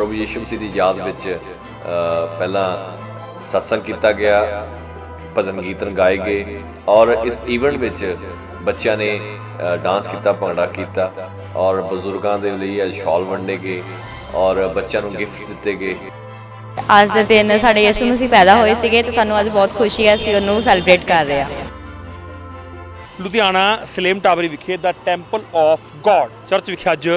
ਪ੍ਰਭੂ ਯੀਸ਼ੂ ਮਸੀਹ ਦੀ ਯਾਦ ਵਿੱਚ ਪਹਿਲਾਂ satsang ਕੀਤਾ ਗਿਆ ਭਜਨ ਕੀਰਤਨ ਗਾਏ ਗਏ ਔਰ ਇਸ ਇਵੈਂਟ ਵਿੱਚ ਬੱਚਿਆਂ ਨੇ ਡਾਂਸ ਕੀਤਾ ਭੰਗੜਾ ਕੀਤਾ ਔਰ ਬਜ਼ੁਰਗਾਂ ਦੇ ਲਈ ਅੱਜ ਸ਼ਾਲ ਵੰਡੇ ਗਏ ਔਰ ਬੱਚਿਆਂ ਨੂੰ ਗਿਫਟ ਦਿੱਤੇ ਗਏ। ਅੱਜ ਦੇ ਦਿਨ ਸਾਡੇ ਯਿਸੂ ਮਸੀਹ ਪੈਦਾ ਹੋਏ ਸੀਗੇ ਤੇ ਸਾਨੂੰ ਅੱਜ ਬਹੁਤ ਖੁਸ਼ੀ ਹੈ ਅਸੀਂ ਉਹਨੂੰ ਸੈਲੀਬ੍ਰੇਟ ਕਰ ਰਹੇ ਹਾਂ। ਲੁਧਿਆਣਾ ਸਲੇਮ ਟਾਵਰੀ ਵਿਖੇ the temple of God church ਵਿਖੇ ਅੱਜ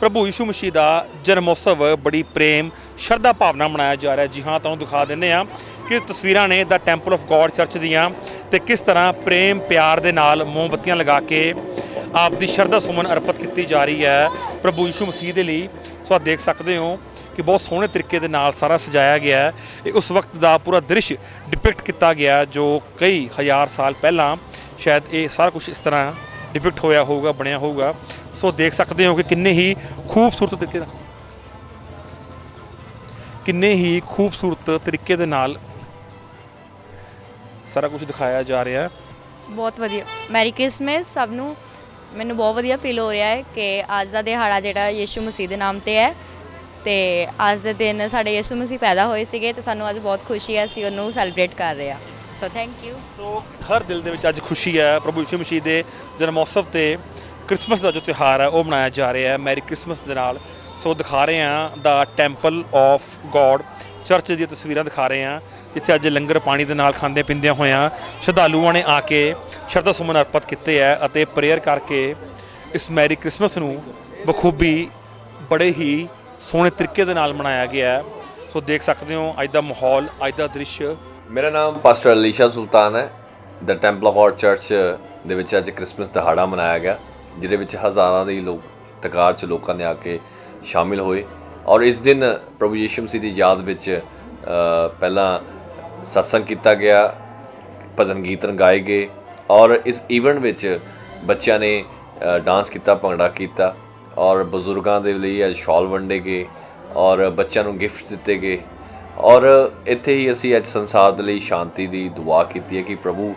ਪ੍ਰਭੂ ਯਿਸੂ ਮਸੀਹ ਦਾ ਜਨਮੋਤਸਵ ਬੜੀ ਪ੍ਰੇਮ, ਸ਼ਰਧਾ ਭਾਵਨਾ ਮਨਾਇਆ ਜਾ ਰਿਹਾ ਜੀ ਹਾਂ, ਤੁਹਾਨੂੰ ਦਿਖਾ ਦਿੰਨੇ ਆ ਕਿ ਤਸਵੀਰਾਂ ਨੇ the temple of God church ਦੀਆਂ ਤੇ ਕਿਸ ਤਰ੍ਹਾਂ ਪ੍ਰੇਮ, ਪਿਆਰ ਦੇ ਨਾਲ ਮੋਮਬੱਤੀਆਂ ਲਗਾ ਕੇ ਆਪ ਦੀ ਸ਼ਰਧਾ ਸੁਮਨ ਅਰਪਿਤ ਕੀਤੀ ਜਾ ਰਹੀ ਹੈ। ਪ੍ਰਭੂ ਯਿਸੂ ਮਸੀਹ ਦੇ ਲਈ ਸੋ ਆਹ ਦੇਖ ਸਕਦੇ ਹੋ ਕਿ ਬਹੁਤ ਸੋਹਣੇ ਤਰੀਕੇ ਦੇ ਨਾਲ ਸਾਰਾ ਸਜਾਇਆ ਗਿਆ ਹੈ। ਇਹ ਉਸ ਵਕਤ ਦਾ ਪੂਰਾ ਦ੍ਰਿਸ਼ ਡਿਪਿਕਟ ਕੀਤਾ ਗਿਆ ਜੋ ਕਈ ਹਜ਼ਾਰ ਸਾਲ ਪਹਿਲਾਂ ਸ਼ਾਇਦ ਇਹ ਸਾਰਾ ਕੁਝ ਇਸ ਤਰ੍ਹਾਂ ਡਿਪਿਕਟ ਹੋਇਆ ਹੋਊਗਾ, ਬਣਿਆ ਹੋਊਗਾ। ਸੋ ਦੇਖ ਸਕਦੇ ਹੋ ਕਿ ਕਿੰਨੇ ਹੀ ਖੂਬਸੂਰਤ ਤਰੀਕੇ ਨਾਲ ਕਿੰਨੇ ਹੀ ਖੂਬਸੂਰਤ ਤਰੀਕੇ ਦੇ ਨਾਲ ਸਾਰਾ ਕੁਝ ਦਿਖਾਇਆ ਜਾ ਰਿਹਾ ਹੈ। ਬਹੁਤ ਵਧੀਆ। ਮੈਰੀ ਕ੍ਰਿਸਮਸ ਸਭ ਨੂੰ। ਮੈਨੂੰ ਬਹੁਤ ਵਧੀਆ ਫੀਲ ਹੋ ਰਿਹਾ ਹੈ ਕਿ ਅੱਜ ਦਾ ਦਿਹਾੜਾ ਜਿਹੜਾ ਯਿਸੂ ਮਸੀਹ ਦੇ ਨਾਮ ਤੇ ਹੈ ਤੇ ਅੱਜ ਦੇ ਦਿਨ ਸਾਡੇ ਯਿਸੂ ਮਸੀਹ ਪੈਦਾ ਹੋਏ ਸੀਗੇ ਤੇ ਸਾਨੂੰ ਅੱਜ ਬਹੁਤ ਖੁਸ਼ੀ ਹੈ ਅਸੀਂ ਉਹਨੂੰ ਸੈਲੀਬ੍ਰੇਟ ਕਰ ਰਹੇ ਹਾਂ। ਸੋ ਥੈਂਕ ਯੂ ਸੋ ਹਰ ਦਿਲ ਦੇ ਵਿੱਚ ਅੱਜ ਖੁਸ਼ੀ ਹੈ ਪ੍ਰਭੂ ਯਿਸੂ ਮਸੀਹ ਦੇ ਜਨਮ ਉਤਸਵ ਤੇ ਕ੍ਰਿਸਮਸ ਦਾ ਜੋ ਤਿਉਹਾਰ ਹੈ, ਉਹ ਮਨਾਇਆ ਜਾ ਰਿਹਾ ਹੈ। ਮੈਰੀ ਕ੍ਰਿਸਮਸ ਦੇ ਨਾਲ ਸੋ ਦਿਖਾ ਰਹੇ ਹਾਂ the temple of God church ਦੀਆਂ ਤਸਵੀਰਾਂ ਦਿਖਾ ਰਹੇ ਹਾਂ, ਜਿੱਥੇ ਅੱਜ ਲੰਗਰ ਪਾਣੀ ਦੇ ਨਾਲ ਖਾਂਦੇ ਪੀਂਦਿਆਂ ਹੋਇਆਂ ਸ਼ਰਧਾਲੂਆਂ ਨੇ ਆ ਕੇ ਸ਼ਰਧਾ ਸੁਮਨ ਅਰਪਿਤ ਕੀਤੇ ਹੈ ਅਤੇ ਪ੍ਰੇਅਰ ਕਰਕੇ ਇਸ ਮੈਰੀ ਕ੍ਰਿਸਮਸ ਨੂੰ ਬਖੂਬੀ ਬੜੇ ਹੀ ਸੋਹਣੇ ਤਰੀਕੇ ਦੇ ਨਾਲ ਮਨਾਇਆ ਗਿਆ ਸੋ ਦੇਖ ਸਕਦੇ ਹੋ ਅੱਜ ਦਾ ਮਾਹੌਲ, ਅੱਜ ਦਾ ਦ੍ਰਿਸ਼। ਮੇਰਾ ਨਾਮ ਪਾਸਟਰ ਅਲੀਸ਼ਾ ਸੁਲਤਾਨ ਹੈ। ਦ ਟੈਂਪਲ ਆਫ ਆਰ ਚਰਚ ਦੇ ਵਿੱਚ ਅੱਜ ਕ੍ਰਿਸਮਸ ਦਿਹਾੜਾ ਮਨਾਇਆ ਗਿਆ। ਜਿਹਦੇ ਵਿੱਚ ਹਜ਼ਾਰਾਂ ਦੇ ਲੋਕ ਤਕਾਰ ਚ ਲੋਕਾਂ ਨੇ ਆ ਕੇ ਸ਼ਾਮਿਲ ਹੋਏ। ਔਰ ਇਸ ਦਿਨ ਪ੍ਰਭੂ ਯੀਸ਼ੂ ਮਸੀਹ ਦੀ ਯਾਦ ਵਿੱਚ ਪਹਿਲਾਂ satsang ਕੀਤਾ ਗਿਆ, ਭਜਨ ਕੀਰਤਨ ਗਾਏ ਗਏ। ਔਰ ਇਸ ਇਵੈਂਟ ਵਿੱਚ ਬੱਚਿਆਂ ਨੇ ਡਾਂਸ ਕੀਤਾ, ਭੰਗੜਾ ਕੀਤਾ। ਔਰ ਬਜ਼ੁਰਗਾਂ ਦੇ ਲਈ ਅੱਜ ਸ਼ਾਲ ਵੰਡੇ ਗਏ। ਔਰ ਬੱਚਿਆਂ ਨੂੰ ਗਿਫਟਸ ਦਿੱਤੇ ਗਏ। ਔਰ ਇੱਥੇ ਹੀ ਅਸੀਂ ਅੱਜ ਸੰਸਾਰ ਦੇ ਲਈ ਸ਼ਾਂਤੀ ਦੀ ਦੁਆ ਕੀਤੀ ਹੈ ਕਿ ਪ੍ਰਭੂ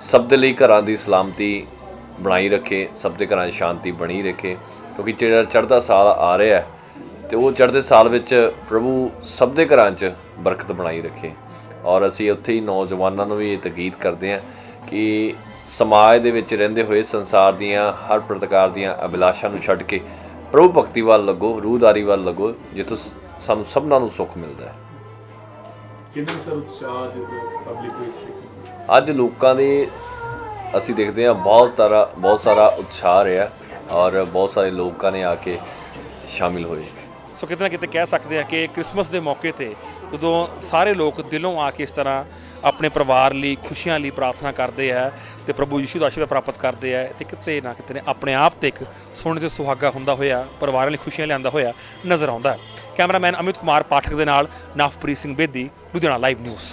ਸਭ ਦੇ ਲਈ ਘਰਾਂ ਦੀ ਸਲਾਮਤੀ ਬਣਾਈ ਰੱਖੇ ਸਭ ਦੇ ਘਰਾਂ 'ਚ ਸ਼ਾਂਤੀ ਬਣੀ ਰੱਖੇ ਕਿਉਂਕਿ ਜਿਹੜਾ ਚੜ੍ਹਦਾ ਸਾਲ ਆ ਰਿਹਾ ਹੈ ਤੇ ਉਹ ਚੜ੍ਹਦੇ ਸਾਲ ਵਿੱਚ ਪ੍ਰਭੂ ਸਭ ਦੇ ਘਰਾਂ 'ਚ ਬਰਕਤ ਬਣਾਈ ਰੱਖੇ। ਔਰ ਅਸੀਂ ਉੱਥੇ ਹੀ ਨੌਜਵਾਨਾਂ ਨੂੰ ਵੀ ਇਹ ਤਕੀਦ ਕਰਦੇ ਹਾਂ ਕਿ ਸਮਾਜ ਦੇ ਵਿੱਚ ਰਹਿੰਦੇ ਹੋਏ ਸੰਸਾਰ ਦੀਆਂ ਹਰ ਪ੍ਰਕਾਰ ਦੀਆਂ ਅਭਿਲਾਸ਼ਾਂ ਨੂੰ ਛੱਡ ਕੇ ਪ੍ਰਭੂ ਭਗਤੀ ਵੱਲ ਲੱਗੋ ਰੂਹਦਾਰੀ ਵੱਲ ਲੱਗੋ ਜਿੱਥੋਂ ਸਾਨੂੰ ਸਭਨਾਂ ਨੂੰ ਸੁੱਖ ਮਿਲਦਾ ਹੈ। ਕਿੰਨੇ ਸਰ ਉਤਸ਼ਾਹ ਅੱਜ ਪਬਲਿਕ ਵਿੱਚ ਅੱਜ ਲੋਕਾਂ ਦੇ ਅਸੀਂ ਦੇਖਦੇ ਹਾਂ, ਬਹੁਤ ਸਾਰਾ ਬਹੁਤ ਸਾਰਾ ਉਤਸ਼ਾਹ ਰਿਹਾ ਔਰ ਬਹੁਤ ਸਾਰੇ ਲੋਕਾਂ ਨੇ ਆ ਕੇ ਸ਼ਾਮਿਲ ਹੋਏ। ਸੋ ਕਿਤੇ ਨਾ ਕਿਤੇ ਕਹਿ ਸਕਦੇ ਆ ਕਿ ਕ੍ਰਿਸਮਸ ਦੇ ਮੌਕੇ ਤੇ ਉਦੋਂ ਸਾਰੇ ਲੋਕ ਦਿਲੋਂ ਆ ਕੇ ਇਸ ਤਰ੍ਹਾਂ ਆਪਣੇ ਪਰਿਵਾਰ ਲਈ, ਖੁਸ਼ੀਆਂ ਲਈ ਪ੍ਰਾਰਥਨਾ ਕਰਦੇ ਆ ਤੇ ਪ੍ਰਭੂ ਯਿਸੂ ਦਾ ਆਸ਼ੀਰਵਾਦ ਪ੍ਰਾਪਤ ਕਰਦੇ ਆ ਤੇ ਕਿਤੇ ਨਾ ਕਿਤੇ ਨੇ ਆਪਣੇ ਆਪ ਤੇ ਇੱਕ ਸੋਹਣੇ ਤੇ ਸੁਹਾਗਾ ਹੁੰਦਾ ਹੋਇਆ, ਪਰਿਵਾਰਾਂ ਲਈ ਖੁਸ਼ੀਆਂ ਲਿਆਂਦਾ ਹੋਇਆ ਨਜ਼ਰ ਆਉਂਦਾ ਕੈਮਰਾਮੈਨ ਅਮਿਤ ਕੁਮਾਰ, ਪਾਠਕ ਦੇ ਨਾਲ ਨਵਪ੍ਰੀਤ ਸਿੰਘ ਬੇਦੀ, ਲੁਧਿਆਣਾ ਲਾਈਵ ਨਿਊਜ਼